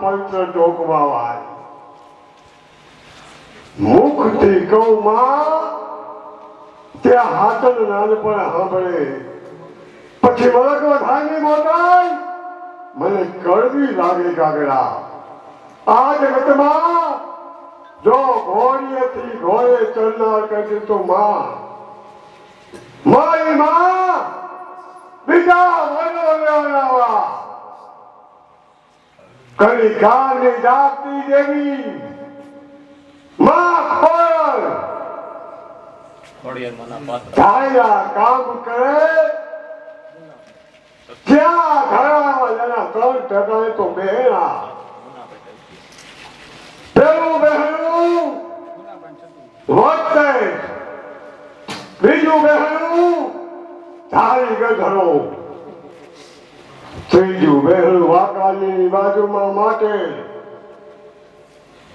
પવિત્ર ચોકમાં વાય મુખથી કહું માં ત્યાં હાથન નાનપણ સાંભળે. પછી મલક વધાની મોટાઈ. મને કડવી લાગે કાગડા આ જગતમાં જો ઘોડીએથી ઘોડે ચડનાર કરી તો માં. મારી માં બીજા વડો લેવડાવા કલી કારની જાતિ દેવી માં ખોળ. મના પાત્ર. ધાર્યા કામ કરે. ક્યાં ઘરા જના ત્રણ ટકાએ તો બહેરા પેલું બહેરું વખતે બીજું બહેરું ધારી ગધરો ત્રીજું બહેરું વાકાની બાજુમાં માટે.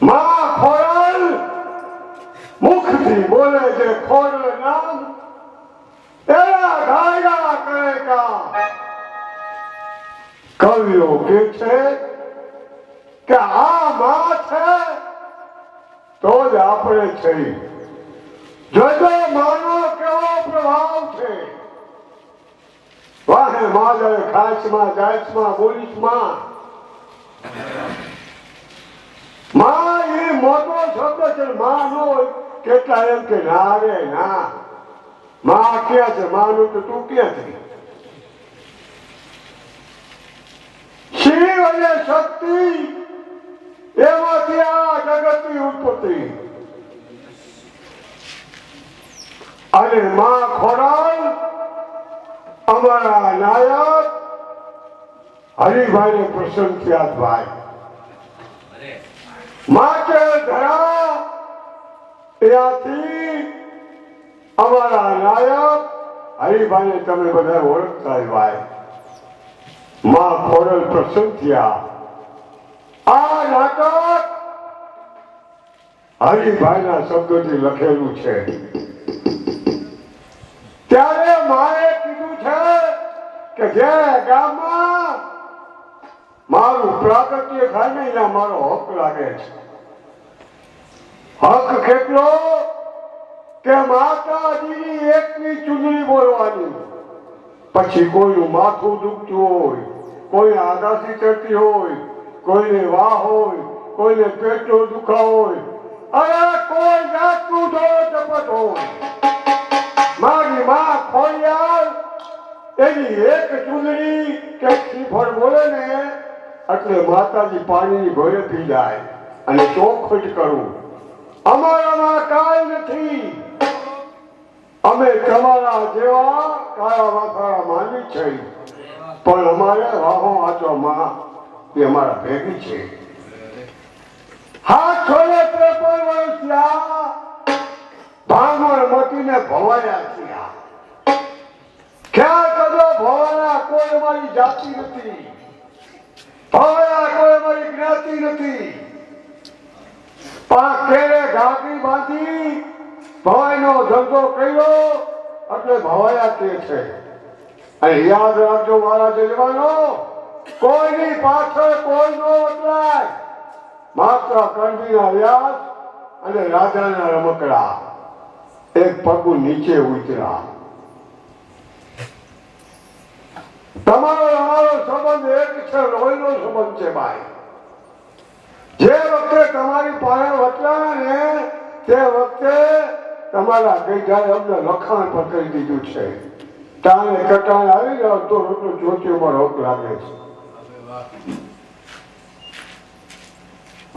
માં ખોરલ મુખથી બોલે છે ખોરલ એના ગાયગા કરે કા કવિઓ કે છે કે આ માં છે, તો જ આપણે છે જોજો માનો કેવો પ્રભાવ છે. વાહે માદળ ખાસમાં જાચમાં બોલીસમાં માં એ મોટો શબ્દ છે માં નો કેટલા એમ કે ના રે ના માં ક્યાં છે માનું તો તું ક્યાં છે શિવ અને શક્તિ એમાંથી આ જગતની ઉત્પત્તિ અને માં ખોરાલ અમારા નાયક હરિભાઈ પ્રસન્ન થયા ભાઈ. માત્ર ધરા ત્યાંથી અમારા નાયક હરિભાઈને તમે બધા ઓળખતા ભાઈ. માં ખોરલ પ્રસન્ન આ નાટક હરિભાઈના શબ્દોથી લખેલું છે. ત્યારે છે કે જે ગામમાં મારું પ્રાગટ્ય થાય ને ત્યાં મારો હક લાગે છે. હક કેટલો? કે માતાજીની એકની ચૂંટણી બોલવાની. પછી કોઈનું માથું દુખતું હોય કોઈ આગાસી ચડતી હોય, કોઈને વાહ હોય, કોઈને પેટનો દુખાવો હોય, અરે કોઈ જાતનું ઢોળ ચપટ હોય. મારી માં ખોડિયાર એની એક ચૂંદડી કે શ્રીફળ બોલે ને, એટલે માતાજી પાણીની ઘોડે પી જાય અને ચોખટ કરું. અમારામાં કાંઈ નથી. અમે તમારા જેવા કાળા માથાળા માની છે. પણ અમારે વાહો આચોમાં એ અમારા ભેગી છે. હા, છોડે ત્રેપન વર્ષ થયા. મટીને ભવાયા થયા. ખ્યાલ ભવાયા કોઈ અમારી જાતિ નથી. ભવાયા કોઈ અમારી જ્ઞાતિ નથી. પણ કેરે ઘાટી બાંધી ભવાઈનો ધંધો કર્યો એટલે ભવાયા તે છે. અને યાદ રાખજો મારા જજવાનો કોઈની પાછળ કોઈ નો વટલાય માત્ર કણબીના વ્યાસ અને રાજાના રમકડા. એક પગું નીચે ઉતરા. તમારો અમારો સંબંધ એક છે લોહીનો સંબંધ છે ભાઈ. જે વખતે તમારી પાસે વચ્ચે ને, તે વખતે તમારા ગઈકાલે અમને લખાણ પર કરી દીધું છે. તાણે કટાણ આવી જાવ તો રોટલો ચોચીમાં રોક લાગે છે.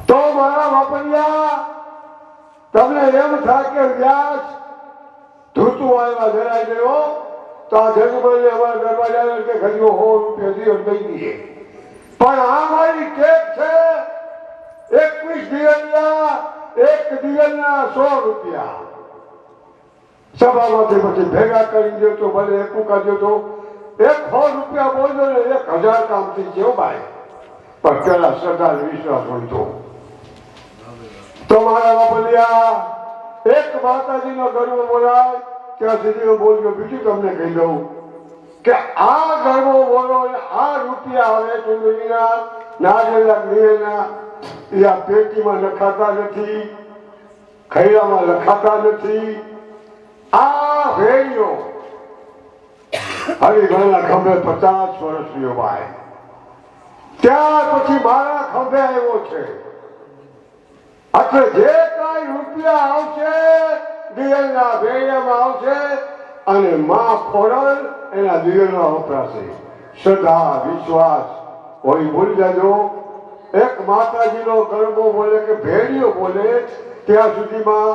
તો મારા વાપરિયા તમને એમ થાય કે વ્યાસ ધૂતું આવ્યા જરાય ગયો. તો આ જગભાઈ અમારા કે પણ આ મારી ટેક છે એકવીસ દિયલના એક દિયલના સો રૂપિયા. સભામાંથી પછી ભેગા કરી દો તો ભલે એક કાઢ્યો તો એક સો રૂપિયા બોલજો ને એક હજાર કામથી જેવો ભાઈ પણ પેલા સરદાર વિશ્વાસ હોય તો મારા બાપલિયા, એક માતાજીનો ગર્વ બોલાય. ત્યાં સુધી બોલજો બીજું તમને કહી દઉં કે આ ગર્વો બોલો આ રૂપિયા આવે ચૂંટણીના નાગેલા દિવેલના એ આ પેટીમાં લખાતા નથી, ખૈરામાં લખાતા નથી. આ ભેળીઓ ઘણા ખંભે પચાસ વર્ષની ભાઈ ત્યાર પછી મારા ખંભે આવ્યો છે. એટલે જે કાંઈ રૂપિયા આવશે દિવેલના ભેળિયામાં આવશે અને માં ખોડલ એના દિવેલમાં વપરાશે. શ્રદ્ધા, વિશ્વાસ, કોઈ ભૂલી જાજો. એક માતાજીનો ગરબો બોલે કે ભેળિયો બોલે, ત્યાં સુધીમાં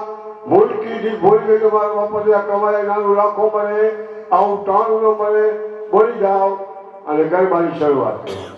મુલકી બોલી ગઈ તો મારા બાપા કમાય, નાનું રાખો મળે, આવું ટાણું ન મળે. બોલી જાઓ અને ગરબાની શરૂઆત કરો.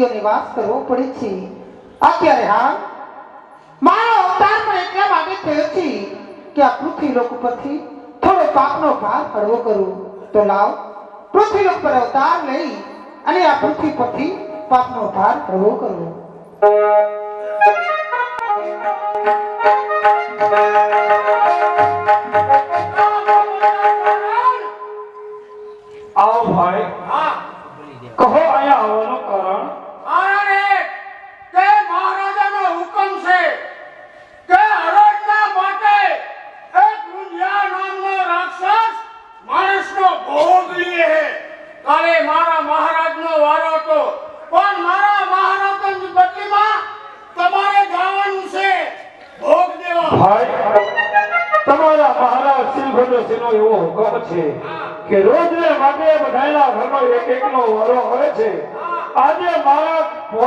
લોક વાસ કરવો પડે છે. અત્યારે હાલ? મારો અવતાર પણ એટલા માટે થયો છે કે આ પૃથ્વી લોક પરથી થોડો પાપનો ભાર હળવો કરું. તો લાવ, પૃથ્વી લોક પર અવતાર લઈ અને આ પૃથ્વી પરથી પાપનો ભાર હળવો કરું.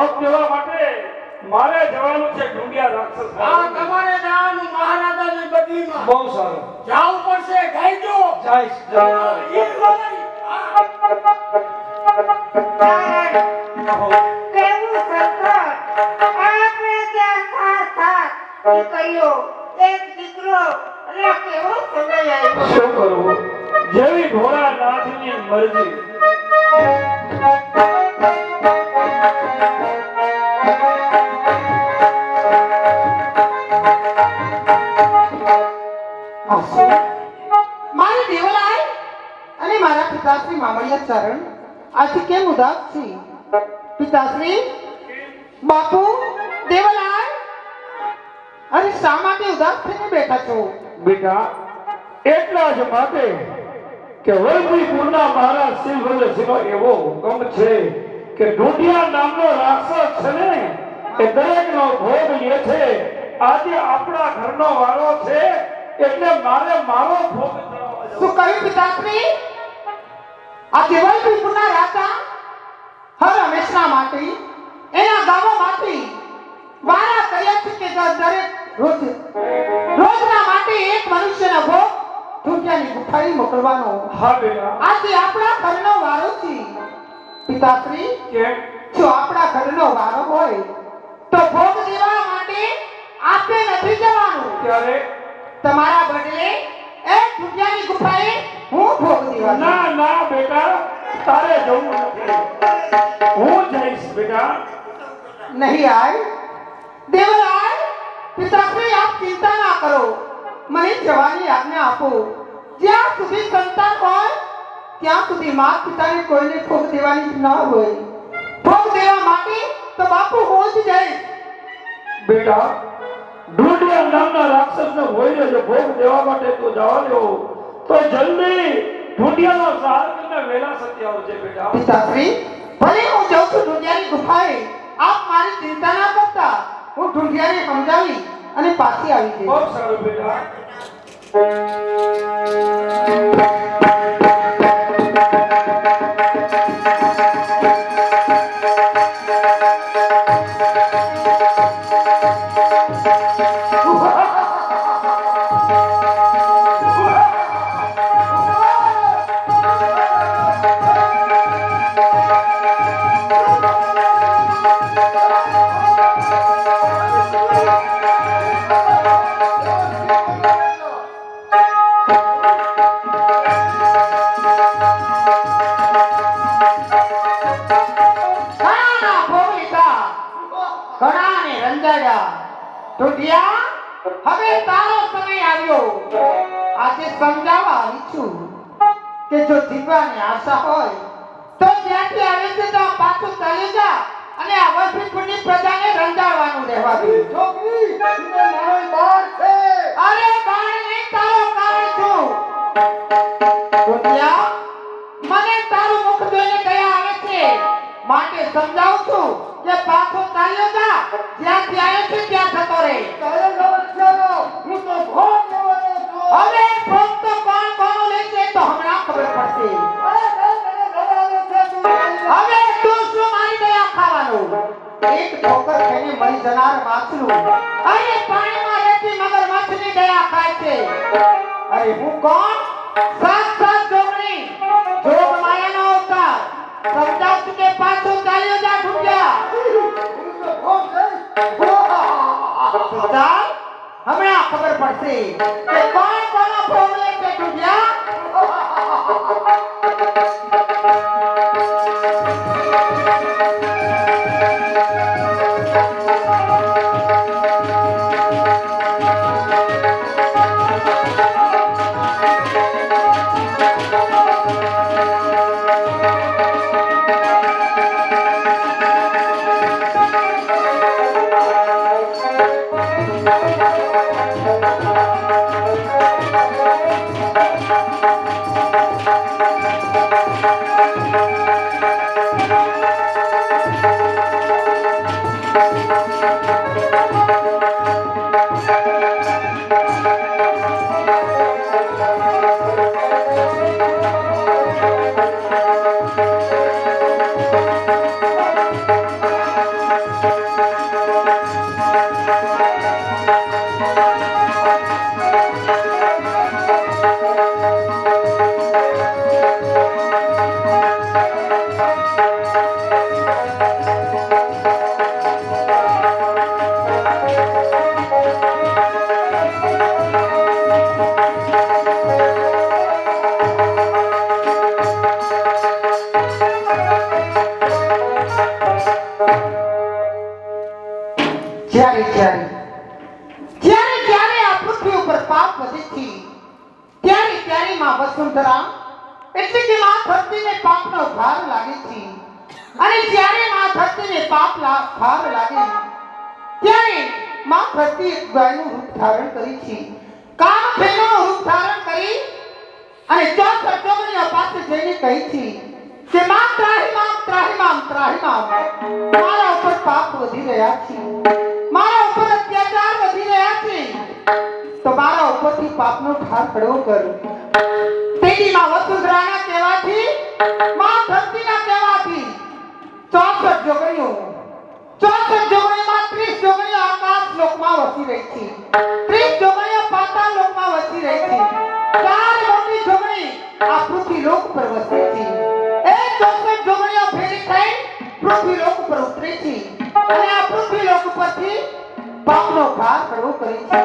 ભોગ દેવા માટે મારે જવાનું છે ડુંડિયા રાક્ષસ હા તમારે જવાનું મહારાજાની બદલીમાં. બહુ સારું. જાવું પડશે ગાઈજો જય ઈ બોલાવી. આ કેવું સંકટ પિતાશ્રી મામડિયા ચરણ આજે કેમ ઉદાસ છે પિતાશ્રી બાપુ દેવલાઈ અરે શા માટે ઉદાસ થઈને બેઠા છો બેટા એટલા જ માટે કે વલભીપુરના મહારાજ શિવભદ્રસિંહનો એવો હુકમ છે કે ઢૂંઢિયા નામનો રાક્ષસ છે ને એ દરેકનો ભોગ લે છે આજે આપણા ઘરનો વાળો છે એટલે મારે મારો ભોગ શું કહ્યું પિતાશ્રી આ દેવલપુરના રાજા હર હંમેશના માટે એના ગામોમાંથી વારા કર્યા છે કે દરેક રોજ રોજના માટે એક મનુષ્યનો ભોગ ઢૂંઢિયાની ગુફાએ મોકલવાનો. હા બેટા. આજે આપણા ઘરનો વારો છે. પિતાશ્રી કે જો આપણા ઘરનો વારો હોય તો ભોગ દેવા માટે આપે નથી જવાનું. ત્યારે તમારા બદલે એક ઢૂંઢિયાની ગુફાએ હું ભોગ દેવા જઈશ. ના ના બેટા તારે જવું નથી હું જઈશ બેટા નહીં આય દેવરાય પિતાશ્રી આપ ચિંતા ના કરો મને જવાની આજ્ઞા આપો જ્યાં સુધી સંતાન હોય ત્યાં સુધી માતા પિતાને કોઈને ભોગ દેવાની જ ન હોય ભોગ દેવા માટે તો બાપુ હું જ જઈશ બેટા ઢૂંઢિયા નામના રાક્ષસને હોય જો ભોગ દેવા માટે તું જવા દેવો તો જલ્દી ઢૂંઢિયાનો સહાર કરીને વેલા સત્ય આવજે બેટા. પિતાશ્રી ભલે હું જાઉં છું ઢૂંઢિયાની ગુફાએ આપ મારી ચિંતા ના કરતા. હું ઢૂંઢિયાને સમજાવી અને પાછી આવી બહુ જઈશ સારું બેટા. ઢૂંઢિયા હવે તારો સમય આવ્યો. આજે સમજાવવા આવી છું કે જો જીવવાની આશા હોય, તો જ્યાંથી આવે છે ત્યાં પાછું ચાલી જા અને આ વૈભવપુરની પ્રજાને રંજાડવાનું રહેવા દે. છોકરી મારો બાર માટે સમજાવું છું કે પાછો ચાલ્યો જા. જ્યાંથી આવ્યો છે ત્યાં થતો રહે. નમસ્કારો હું પાપ ભાર લાગે ત્યારે માં ધરતી ગાયનું રૂપ ધારણ કરી છે. કામધેનુનું રૂપ ધારણ કરી અને ચોથા ચોગણીઓ અપાત જઈને કહી છે કે માં ત્રાહિમામ ત્રાહિમામ ત્રાહિમામ મારા ઉપર પાપ વધી રહ્યા છે. મારા ઉપર અત્યાચાર વધી રહ્યા છે. તો મારા ઉપરથી પાપનો ઠાર હળવો કરો. તેની માં વસુંધરાના કહેવાથી માં કહેવાથી ચોસઠ જોગણીઓ. ચોસઠ જોગણીમાં ત્રીસ જોગણીઓ આકાશ લોકમાં વસી રહી છે ત્રીસ જોગણીઓ પાતાળ લોકમાં વસી રહી છે ચાર મોટી જોગણી આ પૃથ્વી લોક પર વસે છે એ ચોસઠ જોગણીઓ ભેગી થઈ પૃથ્વી લોક પર ઉતરે છે અને આ પૃથ્વી લોક પરથી પાપનો ભાર કરવો કરે છે.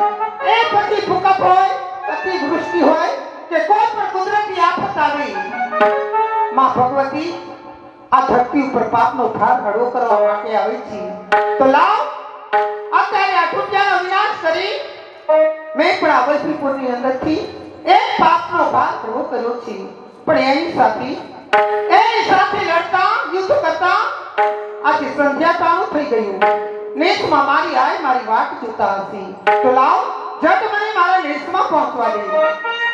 એ પછી ભૂકંપ હોય, અતિવૃષ્ટિ હોય, કે કોઈ પણ કુદરતી આફત આવે, માં ભગવતી આ ધરતી ઉપર પાપનો ભાર હળવો કરવા માટે આવે છે. તો લાવ, અત્યારે ટુંડિયાનો વિનાશ કરી મેં પણ આ વૈશ્વિકપુરની અંદરથી એક પાપનો ભાર હળવો કર્યો છે. પણ એની સાથે એની સાથે લડતા, યુદ્ધ કરતા આજે સંધ્યાકાળું થઈ ગયું. નેસમાં મારી આય મારી વાટ જોતા હશે. તો લાવ, જટ મને મારા નેસમાં પહોંચવા દે.